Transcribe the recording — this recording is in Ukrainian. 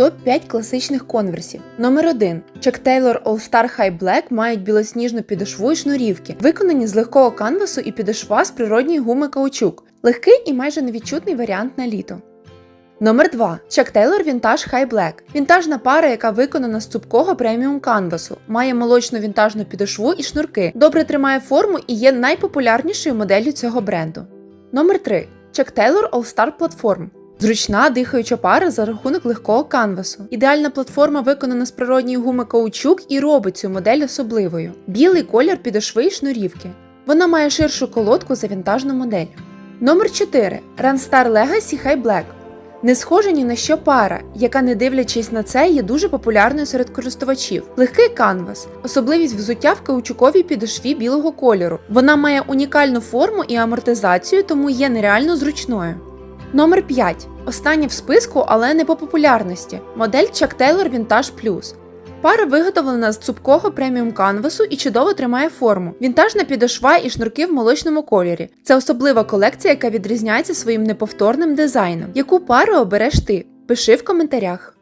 Топ-5 класичних конверсів. Номер 1. Chuck Taylor All Star High Black мають білосніжну підошву і шнурівки, виконані з легкого канвасу і підошва з природньої гуми каучук. Легкий і майже невідчутний варіант на літо. Номер 2. Chuck Taylor Vintage High Black. Вінтажна пара, яка виконана з цупкого преміум канвасу, має молочну вінтажну підошву і шнурки, добре тримає форму і є найпопулярнішою моделлю цього бренду. Номер 3. Chuck Taylor All Star Platform. Зручна дихаюча пара за рахунок легкого канвасу. Ідеальна платформа виконана з природньої гуми каучук і робить цю модель особливою. Білий колір підошви і шнурівки. Вона має ширшу колодку за вінтажну модель. Номер 4. Runstar Legacy High Black. Не схожа ні на що пара, яка, не дивлячись на це, є дуже популярною серед користувачів. Легкий канвас, особливість взуття в каучуковій підошві білого кольору. Вона має унікальну форму і амортизацію, тому є нереально зручною. Номер 5. Остання в списку, але не по популярності. Модель Chuck Taylor Vintage Plus. Пара виготовлена з цупкого преміум канвасу і чудово тримає форму. Вінтажна підошва і шнурки в молочному кольорі. Це особлива колекція, яка відрізняється своїм неповторним дизайном. Яку пару обереш ти? Пиши в коментарях.